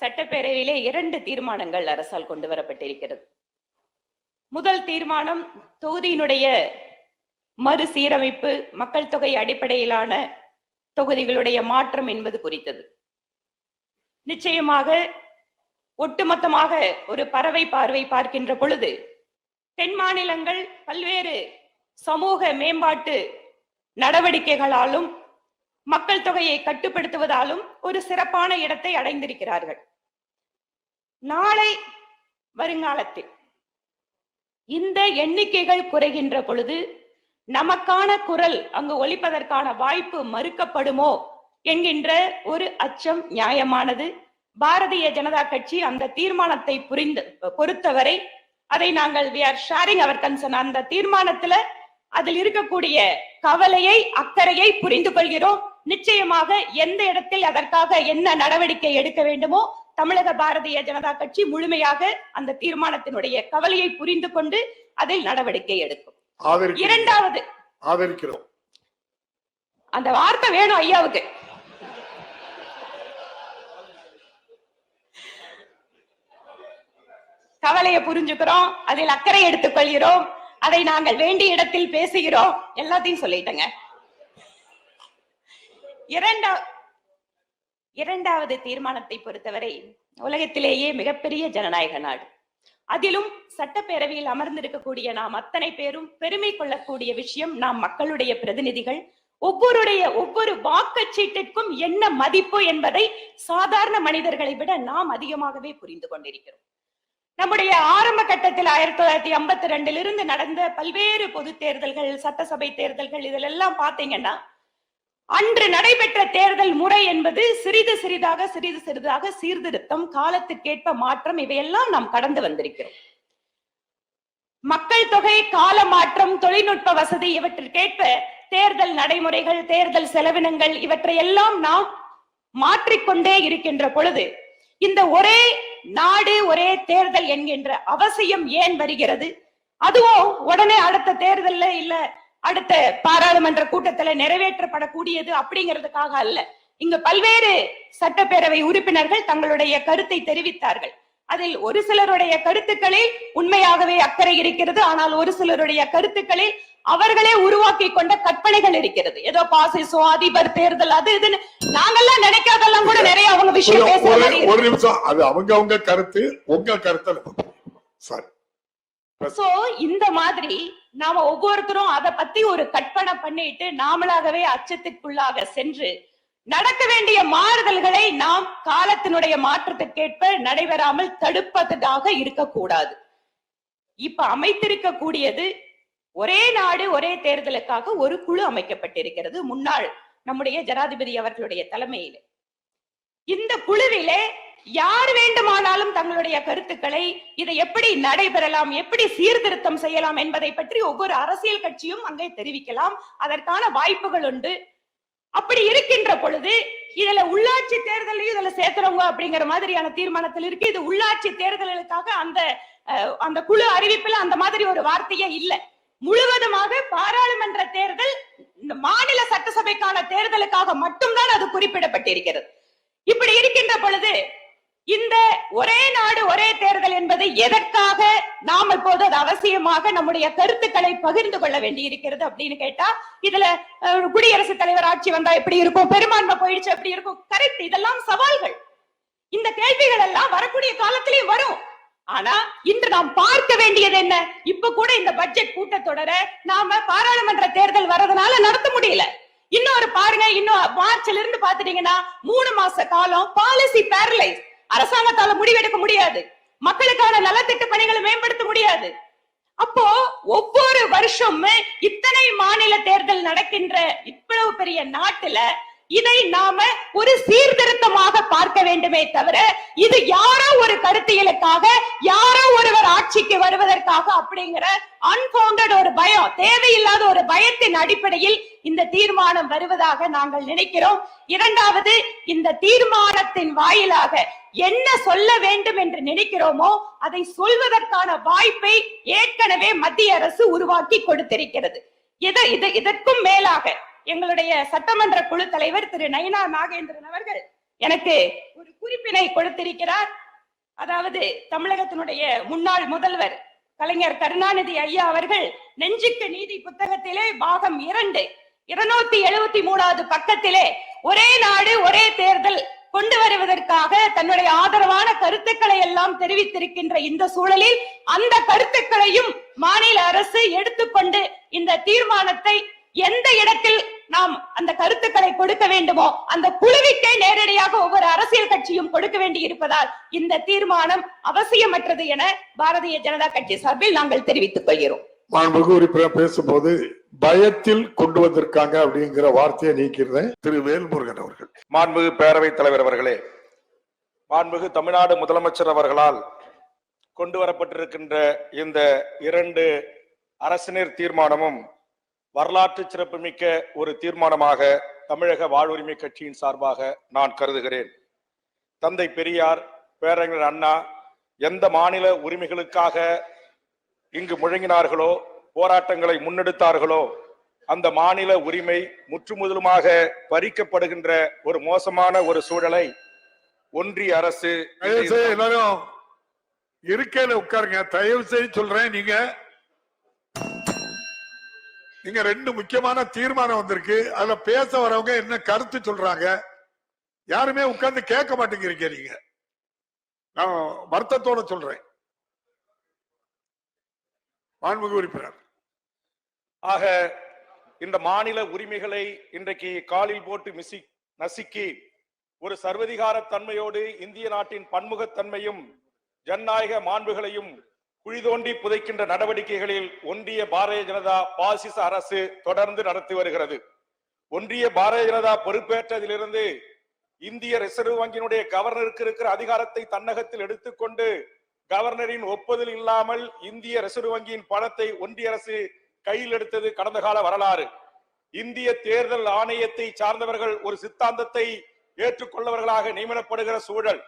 சட்டப்பேரவையிலே இரண்டு தீர்மானங்கள் அரசால் கொண்டு வரப்பட்டிருக்கிறது. முதல் தீர்மானம் தொகுதியினுடைய மறுசீரமைப்பு மக்கள் தொகை அடிப்படையிலான தொகுதிகளுடைய மாற்றம் என்பது குறித்தது. நிச்சயமாக ஒட்டுமொத்தமாக ஒரு பறவை பார்வை பார்க்கின்ற பொழுது தென் மாநிலங்கள் பல்வேறு சமூக மேம்பாட்டு நடவடிக்கைகளாலும் மக்கள் தொகையை கட்டுப்படுத்துவதாலும் ஒரு சிறப்பான இடத்தை அடைந்திருக்கிறார்கள். நாளை வருங்காலத்தில் இந்த எண்ணிக்கைகள் குறைகின்ற பொழுது நமக்கான குரல் அங்கு ஒழிப்பதற்கான வாய்ப்பு மறுக்கப்படுமோ என்கின்ற ஒரு அச்சம் நியாயமானது. பாரதிய ஜனதா கட்சி அந்த தீர்மானத்தை புரிந்து பொறுத்தவரை அதை நாங்கள் வி ஆர் ஷேரிங் அவர் கன்சர்ன் அந்த தீர்மானத்துல அதில் இருக்கக்கூடிய கவலையை அக்கறையை புரிந்து கொள்கிறோம். நிச்சயமாக எந்த இடத்தில் அதற்காக என்ன நடவடிக்கை எடுக்க வேண்டுமோ தமிழக பாரதிய ஜனதா கட்சி முழுமையாக அந்த தீர்மானத்தினுடைய கவலையை புரிந்து கொண்டு அதில் நடவடிக்கை எடுக்கும். இரண்டாவது. ஆதரிக்கிறோம். அந்த வார்த்தை வேணும் ஐயாவுக்கு. கவலையை புரிஞ்சுக்கிறோம் அதில் அக்கறை எடுத்துக் கொள்கிறோம் அதை நாங்கள் வேண்டிய இடத்தில் பேசுகிறோம் எல்லாத்தையும் சொல்லிட்டேங்க. இரண்டா இரண்டாவது தீர்மானத்தை பொறுத்தவரை உலகத்திலேயே மிகப்பெரிய ஜனநாயக நாடு. அதிலும் சட்டப்பேரவையில் அமர்ந்திருக்கக்கூடிய நாம் அத்தனை பேரும் பெருமை கொள்ளக்கூடிய விஷயம் நாம் மக்களுடைய பிரதிநிதிகள். ஒவ்வொருடைய ஒவ்வொரு வாக்குச்சீட்டிற்கும் என்ன மதிப்பு என்பதை சாதாரண மனிதர்களை விட நாம் அதிகமாகவே புரிந்து கொண்டிருக்கிறோம். நம்முடைய ஆரம்ப கட்டத்தில் ஆயிரத்தி தொள்ளாயிரத்தி ஐம்பத்தி ரெண்டில் இருந்து நடந்த பல்வேறு பொது தேர்தல்கள் சட்டசபை தேர்தல்கள் இதிலெல்லாம் பாத்தீங்கன்னா அன்று நடைபெற்ற தேர்தல் முறை என்பது சிறிது சிறிதாக சிறிது சிறிதாக சீர்திருத்தம் காலத்துக்கேற்ப மாற்றம் இவையெல்லாம் நாம் கடந்து வந்திருக்கிறோம். மக்கள் தொகை கால மாற்றம் தொழில்நுட்ப வசதி இவற்றிற்கேற்ப தேர்தல் நடைமுறைகள் தேர்தல் செலவினங்கள் இவற்றையெல்லாம் நாம் மாற்றிக்கொண்டே இருக்கின்ற பொழுது இந்த ஒரே நாடு ஒரே தேர்தல் என்கின்ற அவசியம் ஏன் வருகிறது? அதுவும் உடனே அடுத்த தேர்தல்ல இல்ல அடுத்த பாராளுமன்ற கூட்டத்துல நிறைவேற்றப்படக்கூடியது அப்படிங்கிறதுக்காக அல்ல. இங்க பல்வேறு சட்டப்பேரவை உறுப்பினர்கள் தங்களுடைய கருத்தை தெரிவித்தார்கள். அதில் ஒரு சிலருடைய கருத்துக்களில் உண்மையாகவே அக்கறை இருக்கிறது. ஆனால் ஒரு சிலருடைய கருத்துக்களில் அவர்களே உருவாக்கி கொண்ட கற்பனைகள் இருக்கிறது. ஏதோ பாசிசோ அதிபர் தேர்தல் அது இதுன்னு நாங்கெல்லாம் நினைக்காதெல்லாம் கூட நிறைய அவங்க விஷயம் பேசுற. ஒரு நிமிஷம். அது அவங்க அவங்க கருத்து உங்க கருத்து. சாரி. சோ இந்த மாதிரி நாம ஒவ்வொருத்தரும் அத பத்தி ஒரு கற்பனை பண்ணிட்டு நாமளாகவே அச்சத்திற்குள்ளாக சென்று நடக்க வேண்டிய மாறுதல்களை நாம் காலத்தினுடைய மாற்றத்திற்கேற்ப நடைபெறாமல் தடுப்பதாக இருக்கக்கூடாது. இப்ப அமைத்திருக்க கூடியது ஒரே நாடு ஒரே தேர்தலுக்காக ஒரு குழு அமைக்கப்பட்டிருக்கிறது. முன்னாள் நம்முடைய ஜனாதிபதி அவர்களுடைய தலைமையிலே. இந்த குழுவிலே யார் வேண்டுமானாலும் தங்களுடைய கருத்துக்களை இதை எப்படி நடைபெறலாம் எப்படி சீர்திருத்தம் செய்யலாம் என்பதை பற்றி ஒவ்வொரு அரசியல் கட்சியும் அங்கே தெரிவிக்கலாம். அதற்கான வாய்ப்புகள் உண்டு. அப்படி இருக்கின்ற பொழுது இதுல உள்ளாட்சி தேர்தலையும் இதுல சேர்த்துறவங்க அப்படிங்கிற மாதிரியான தீர்மானத்தில் இருக்கு. இது உள்ளாட்சி தேர்தல்களுக்காக அந்த அஹ், அந்த குழு அறிவிப்புல அந்த மாதிரி ஒரு வார்த்தையே இல்ல. முழுவதுமாக பாராளுமன்ற தேர்தல் இந்த மாநில சட்டசபைக்கான தேர்தலுக்காக மட்டும்தான் அது குறிப்பிடப்பட்டிருக்கிறது. இப்படி இருக்கின்ற பொழுது இந்த ஒரே நாடு ஒரே தேர்தல் என்பது எதற்காக நாம் இப்போது அது அவசியமாக நம்முடைய கருத்துக்களை பகிர்ந்து கொள்ள வேண்டி இருக்கிறது அப்படின்னு கேட்டா இதுல குடியரசுத் தலைவர் ஆட்சி வந்தா எப்படி இருக்கும்? பெரும்பான்மை போயிடுச்சு எப்படி இருக்கும்? கரெக்ட் இதெல்லாம் சவால்கள். இந்த கேள்விகள் எல்லாம் வரக்கூடிய காலத்திலேயும் வரும். ஆனா இன்று நாம் பார்க்க வேண்டியது என்ன? இப்ப கூட இந்த பட்ஜெட் கூட்டத்தொடர நாம பாராளுமன்ற தேர்தல் வரதுனால நடத்த முடியல. இன்னொரு பாருங்க இன்னும் மார்ச்ல இருந்து பாத்துட்டீங்கன்னா மூணு மாச காலம் பாலிசி பேரலைஸ் அரசாங்கத்தால முடிவெடுக்க முடியாது. மக்களுக்கான நலத்திட்ட பணிகளை மேம்படுத்த முடியாது. அப்போ ஒவ்வொரு வருஷமும் இத்தனை மாநில தேர்தல் நடக்கின்ற இவ்வளவு பெரிய நாட்டுல இதை நாம ஒரு சீர்திருத்தமாக பார்க்க வேண்டுமே தவிர இது யாரோ ஒரு கருத்தியலுக்காக யாரோ ஒருவர் ஆட்சிக்கு வருவதற்காக அப்படிங்கிற அன்பவுண்டட் ஒரு பயம் தேவையில்லாத ஒரு பயத்தின் அடிப்படையில் இந்த தீர்மானம் வருவதாக நாங்கள் நினைக்கிறோம். இரண்டாவது இந்த தீர்மானத்தின் வாயிலாக என்ன சொல்ல வேண்டும் என்று நினைக்கிறோமோ அதை சொல்வதற்கான வாய்ப்பை ஏற்கனவே மத்திய அரசு உருவாக்கி கொடுத்திருக்கிறது. இத இது இதற்கும் மேலாக எங்களுடைய சட்டமன்ற குழு தலைவர் திரு நயினா நாகேந்திரன் அவர்கள் எனக்கு ஒரு குறிப்பினை கொடுத்திருக்கிறார். அதாவது தமிழகத்தினுடைய முன்னாள் முதல்வர் கலைஞர் கருணாநிதி ஐயா அவர்கள் நெஞ்சுக்கு நீதி புத்தகத்திலே பாகம் இரண்டு இருநூத்தி எழுபத்தி மூணாவது பக்கத்திலே ஒரே நாடு ஒரே தேர்தல் கொண்டு வருவதற்காக தன்னுடைய ஆதரவான கருத்துக்களை எல்லாம் தெரிவித்திருக்கின்ற இந்த சூழலில் அந்த கருத்துக்களையும் மாநில அரசு எடுத்துக்கொண்டு இந்த தீர்மானத்தை எந்த இடத்தில் நாம் அந்த கருத்துக்களை கொடுக்க வேண்டுமோ அந்த குழுவிற்கே நேரடியாக ஒவ்வொரு அரசியல் கட்சியும் கொடுக்க வேண்டி இருப்பதால் இந்த தீர்மானம் அவசியமற்றது என பாரதிய ஜனதா கட்சி சார்பில் நாங்கள் தெரிவித்துக் கொள்கிறோம். மாண்புமிகு உறுப்பினர் பேசும்போது பயத்தில் கொண்டு வந்திருக்காங்க அப்படிங்கிற வார்த்தையை நீக்கிறேன் திரு வேல்முருகன் அவர்கள் மாண்புமிகு பேரவைத் தலைவர் அவர்களே மாண்புமிகு தமிழ்நாடு முதலமைச்சர் அவர்களால் கொண்டு வரப்பட்டிருக்கின்ற இந்த இரண்டு அரசினர் தீர்மானமும் வரலாற்று சிறப்புமிக்க ஒரு தீர்மானமாக தமிழக வாழ்வுரிமை கட்சியின் சார்பாக நான் கருதுகிறேன். தந்தை பெரியார் பேரறிஞர் அண்ணா எந்த மாநில உரிமைகளுக்காக இங்கு முழங்கினார்களோ போராட்டங்களை முன்னெடுத்தார்களோ அந்த மாநில உரிமை முற்றுமுதலுமாக பறிக்கப்படுகின்ற ஒரு மோசமான ஒரு சூழலை ஒன்றிய அரசு எல்லாரும் இருக்கையில உட்காருங்க. தயவு செய்து சொல்றேன் நீங்க. இங்க ரெண்டு முக்கியமான தீர்மானம் வந்திருக்கு. அதுல பேச வரவங்க என்ன கருத்து சொல்றாங்க? யாருமே உட்கார்ந்து கேட்க மாட்டேங்கிறீங்க நீங்க. நான் வருத்தத்தோட சொல்றேன். மாண்புமிகு உறுப்பினர். ஆக இந்த மாநில உரிமைகளை இன்றைக்கு காலில் போட்டு மிசி நசுக்கி ஒரு சர்வதிகார தன்மையோடு இந்திய நாட்டின் பன்முகத்தன்மையும் ஜனநாயக மாண்புகளையும் குழி தோண்டி புதைக்கின்ற நடவடிக்கைகளில் ஒன்றிய பாரதிய ஜனதா பாசிச அரசு தொடர்ந்து நடத்தி வருகிறது. ஒன்றிய பாரதிய ஜனதா பொறுப்பேற்றதிலிருந்து இந்திய ரிசர்வ் வங்கியினுடைய கவர்னருக்கு இருக்கிற அதிகாரத்தை தன்னகத்தில் எடுத்துக்கொண்டு கவர்னரின் ஒப்புதல் இல்லாமல் இந்திய ரிசர்வ் வங்கியின் பணத்தை ஒன்றிய அரசு கையில் எடுத்தது கடந்த கால வரலாறு. இந்திய தேர்தல் ஆணையத்தை சார்ந்தவர்கள் ஒரு சித்தாந்தத்தை ஏற்றுக்கொள்ளவர்களாக நியமனப்படுகிற சூழல்.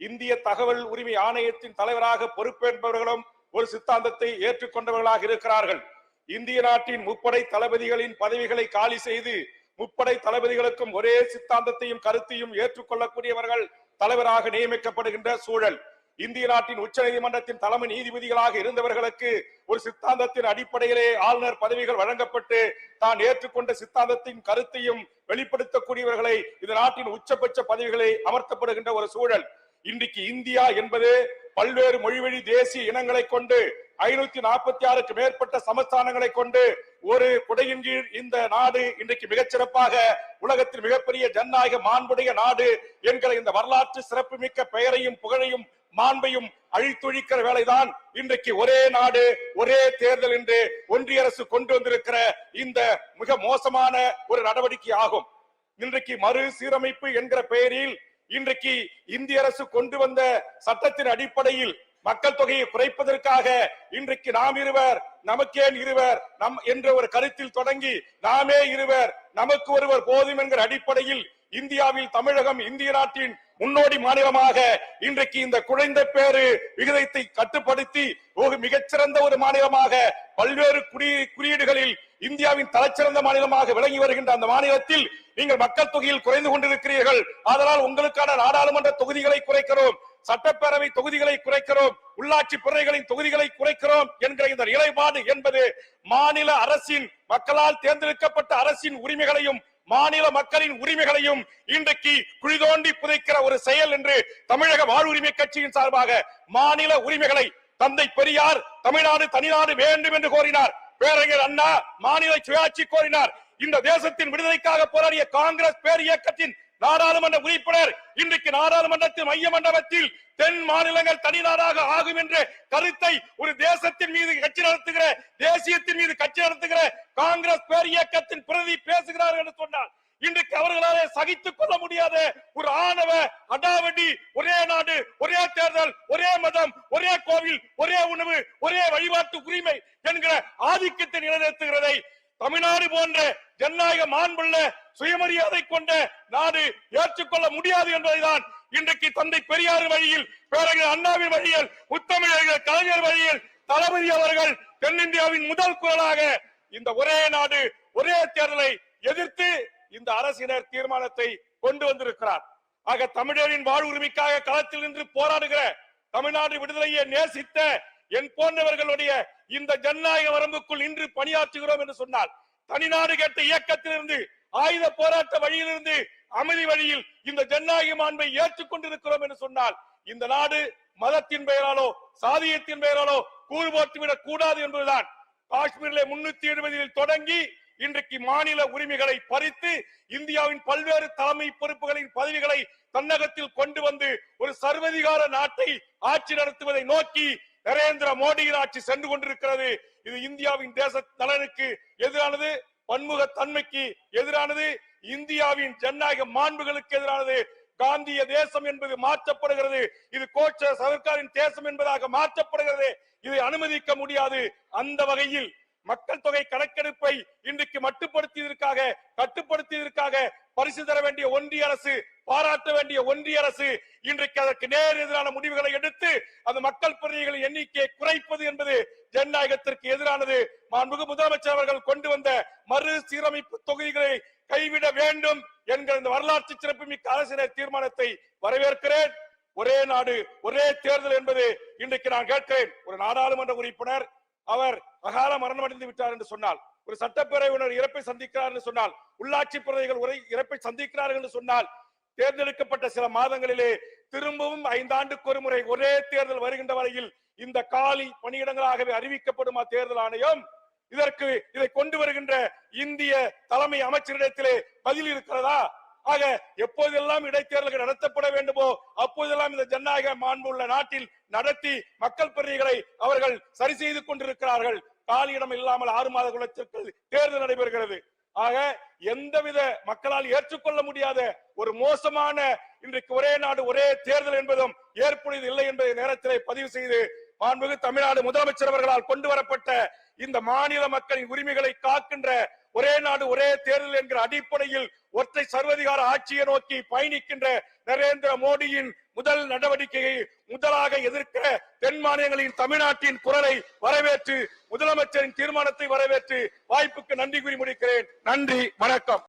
இந்திய தகவல் உரிமை ஆணையத்தின் தலைவராக பொறுப்பேற்பவர்களும் ஒரு சித்தாந்தத்தை ஏற்றுக்கொண்டவர்களாக இருக்கிறார்கள். இந்திய நாட்டின் முப்படை தளபதிகளின் பதவிகளை காலி செய்து முப்படை தளபதிகளுக்கும் ஒரே சித்தாந்தத்தையும் கருத்தையும் ஏற்றுக்கொள்ளக்கூடியவர்கள் தலைவராக நியமிக்கப்படுகின்ற சூழல். இந்திய நாட்டின் உச்ச நீதிமன்றத்தின் தலைமை நீதிபதிகளாக இருந்தவர்களுக்கு ஒரு சித்தாந்தத்தின் அடிப்படையிலே ஆளுநர் பதவிகள் வழங்கப்பட்டு தான் ஏற்றுக்கொண்ட சித்தாந்தத்தின் கருத்தையும் வெளிப்படுத்தக்கூடியவர்களை இந்த நாட்டின் உச்சபட்ச பதவிகளை அமர்த்தப்படுகின்ற ஒரு சூழல். இன்றைக்கு இந்தியா என்பது பல்வேறு மொழிவழி தேசிய இனங்களை கொண்டு ஐநூத்தி நாற்பத்தி ஆறுக்கு மேற்பட்ட சமஸ்தானங்களை கொண்டு ஒரு குடையின் கீழ் இந்த நாடு இன்றைக்கு மிகச்சிறப்பாக உலகத்தில் மிகப்பெரிய ஜனநாயக மாண்புடைய நாடு என்கிற இந்த வரலாற்று சிறப்புமிக்க பெயரையும் புகழையும் மாண்பையும் அழித்தொழிக்கிற வேலைதான் இன்றைக்கு ஒரே நாடு ஒரே தேர்தல் என்று ஒன்றிய அரசு கொண்டு வந்திருக்கிற இந்த மிக மோசமான ஒரு நடவடிக்கை ஆகும் இன்றைக்கு மறு சீரமைப்பு என்கிற பெயரில் இன்றைக்கு இந்திய அரசு கொண்டு வந்த சட்டத்தின் அடிப்படையில் மக்கள் தொகையை குறைப்பதற்காக இன்றைக்கு நாம் இருவர் நமக்கேன் இருவர் நம் என்ற ஒரு கருத்தில் தொடங்கி நாமே இருவர் நமக்கு ஒருவர் போதும் என்கிற அடிப்படையில் இந்தியாவில் தமிழகம் இந்திய நாட்டின் முன்னோடி மாநிலமாக இன்றைக்கு இந்த குறைந்த பேரு விகிதத்தை கட்டுப்படுத்தி ஒரு மிகச்சிறந்த ஒரு மாநிலமாக பல்வேறு குறி குறியீடுகளில் இந்தியாவின் தலைச்சிறந்த மாநிலமாக விளங்கி வருகின்ற அந்த மாநிலத்தில் நீங்கள் மக்கள் தொகையில் குறைந்து கொண்டிருக்கிறீர்கள். அதனால் உங்களுக்கான நாடாளுமன்ற தொகுதிகளை குறைக்கிறோம். சட்டப்பேரவை தொகுதிகளை குறைக்கிறோம். உள்ளாட்சி பிறைகளின் தொகுதிகளை குறைக்கிறோம் என்கிற இந்த நிலைப்பாடு என்பது மாநில அரசின் மக்களால் தேர்ந்தெடுக்கப்பட்ட அரசின் உரிமைகளையும் மாநில மக்களின் உரிமைகளையும் இன்றைக்கு குழி தோண்டி புதைக்கிற ஒரு செயல் என்று தமிழக வாழ்வுரிமை கட்சியின் சார்பாக மாநில உரிமைகளை தந்தை பெரியார் தமிழ்நாடு தனிநாடு வேண்டும் என்று கோரினார். பேரறிஞர் அண்ணா மாநில சுயாட்சி கோரினார். இந்த தேசத்தின் விடுதலைக்காக போராடிய காங்கிரஸ் பேர் இயக்கத்தின் நாடாளுமன்ற உறுப்பினர் இன்றைக்கு நாடாளுமன்றத்தின் மைய மண்டபத்தில் தென் மாநிலங்கள் தனிநாடாக ஆகும் என்ற கருத்தை ஒரு தேசத்தின் மீது கட்சி நடத்துகிற தேசியத்தின் மீது கட்சி நடத்துகிற காங்கிரஸ் பேர் இயக்கத்தின் பிரதி பேசுகிறார் என்று சொன்னார். இன்றைக்கு அவர்களாலே சகித்துக் கொள்ள முடியாத ஒரு ஆணவ அடாவடி ஒரே நாடு ஒரே தேர்தல் ஒரே மதம் ஒரே கோவில் ஒரே உணவு ஒரே வழிபாட்டு உரிமை என்கிற ஆதிக்கத்தை நிலைநிறுத்துகிறதை தமிழ்நாடு போன்ற ஜனநாயக மாண்புள்ள சுயமரியாதை கொண்ட நாடு ஏற்றுக்கொள்ள முடியாது என்பதைதான் இன்றைக்கு தந்தை பெரியார் வழியில் பேரறிஞர் அண்ணாவின் வழியில் முத்தமிழர்கள் கலைஞர் வழியில் தளபதி அவர்கள் தென்னிந்தியாவின் முதல் குரலாக இந்த ஒரே நாடு ஒரே தேர்தலை எதிர்த்து இந்த அரசினர் தீர்மானத்தை கொண்டு வந்திருக்கிறார். ஆக தமிழரின் வாழ்வுரிமைக்காக களத்தில் நின்று போராடுகிற தமிழ்நாடு விடுதலையை நேசித்த என் போன்றவர்களுடைய இந்த ஜனநாயக வரம்புக்குள் இன்று பணியாற்றுகிறோம் என்று சொன்னால் தனிநாடு கேட்ட இயக்கத்திலிருந்து ஆயுத போராட்ட வழியிலிருந்து அமைதி வழியில் இந்த ஜனநாயக மாண்பை ஏற்றுக்கொண்டிருக்கிறோம் என்று சொன்னால் இந்த நாடு மதத்தின் பெயராலோ சாதியத்தின் பெயராலோ கூறு போட்டுவிடக் கூடாது என்பதுதான். காஷ்மீரில் முன்னூத்தி எழுபதில் தொடங்கி இன்றைக்கு மாநில உரிமைகளை பறித்து இந்தியாவின் பல்வேறு தலைமை பொறுப்புகளின் பதவிகளை தன்னகத்தில் கொண்டு வந்து ஒரு சர்வதிகார நாட்டை ஆட்சி நடத்துவதை நோக்கி நரேந்திர மோடியின் ஆட்சி சென்று கொண்டிருக்கிறது. இது இந்தியாவின் தேச நலனுக்கு எதிரானது பன்முக தன்மைக்கு எதிரானது இந்தியாவின் ஜனநாயக மாண்புகளுக்கு எதிரானது. காந்திய தேசம் என்பது மாற்றப்படுகிறது. இது கோச்ச சர்க்காரின் தேசம் என்பதாக மாற்றப்படுகிறது. இதை அனுமதிக்க முடியாது. அந்த வகையில் மக்கள் தொகை கணக்கெடுப்பை இன்றைக்கு மட்டுப்படுத்தியதற்காக கட்டுப்படுத்தியதற்காக பரிசு தர வேண்டிய ஒன்றிய அரசு பாராட்ட வேண்டிய ஒன்றிய அரசு இன்றைக்கு அதற்கு நேர் எதிரான முடிவுகளை எடுத்து அந்த மக்கள் பிரதிநிதிகளின் எண்ணிக்கையை குறைப்பது என்பது ஜனநாயகத்திற்கு எதிரானது. மாண்புமிகு முதலமைச்சர் அவர்கள் கொண்டு வந்த மறு சீரமைப்பு தொகுதிகளை கைவிட வேண்டும் என்கிற இந்த வரலாற்று சிறப்புமிக்க அரசியல் தீர்மானத்தை வரவேற்கிறேன். ஒரே நாடு ஒரே தேர்தல் என்பது இன்றைக்கு நான் கேட்கிறேன். ஒரு நாடாளுமன்ற உறுப்பினர் அவர் அகால மரணம் அடைந்து விட்டார் என்று சொன்னால் ஒரு சட்டப்பேரவையினர் இறப்பை சந்திக்கிறார் என்று சொன்னால் உள்ளாட்சி பிரதிகள் உரை இறப்பை சந்திக்கிறார்கள் என்று சொன்னால் தேர்ந்தெடுக்கப்பட்ட சில மாதங்களிலே திரும்பவும் ஐந்தாண்டுக்கு ஒரு முறை ஒரே தேர்தல் வருகின்ற வரையில் இந்த காலி பணியிடங்களாகவே அறிவிக்கப்படுமா தேர்தல் ஆணையம் இதற்கு இதை கொண்டு வருகின்ற இந்திய தலைமை அமைச்சரிடத்திலே பதில் இருக்கிறதா? ஆக எப்போதெல்லாம் இடைத்தேர்தல்கள் நடத்தப்பட வேண்டுமோ அப்போதெல்லாம் இந்த ஜனநாயக மாண்புள்ள நாட்டில் நடத்தி மக்கள் பிரதிகளை அவர்கள் சரி செய்து கொண்டிருக்கிறார்கள். காலியிடம் இல்லாமல் ஆறு மாத குலத்திற்கு தேர்தல் நடைபெறுகிறது. ஆக எந்தவித மக்களால் ஏற்றுக்கொள்ள முடியாத ஒரு மோசமான இன்றைக்கு ஒரே நாடு ஒரே தேர்தல் என்பதும் ஏற்புடையது இல்லை என்பதை நேரத்திலே பதிவு செய்து மாண்புமிகு தமிழ்நாடு முதலமைச்சர் அவர்களால் கொண்டு வரப்பட்ட இந்த மாநில மக்களின் உரிமைகளை காக்கின்ற ஒரே நாடு ஒரே தேர்தல் என்கிற அடிப்படையில் ஒற்றை சர்வதிகார ஆட்சியை நோக்கி பயணிக்கின்ற நரேந்திர மோடியின் முதல் நடவடிக்கையை முதலாக எதிர்க்க தென் மாநிலங்களின் தமிழ்நாட்டின் குரலை வரவேற்று முதலமைச்சரின் தீர்மானத்தை வரவேற்று வாய்ப்புக்கு நன்றி கூறி முடிக்கிறேன். நன்றி வணக்கம்.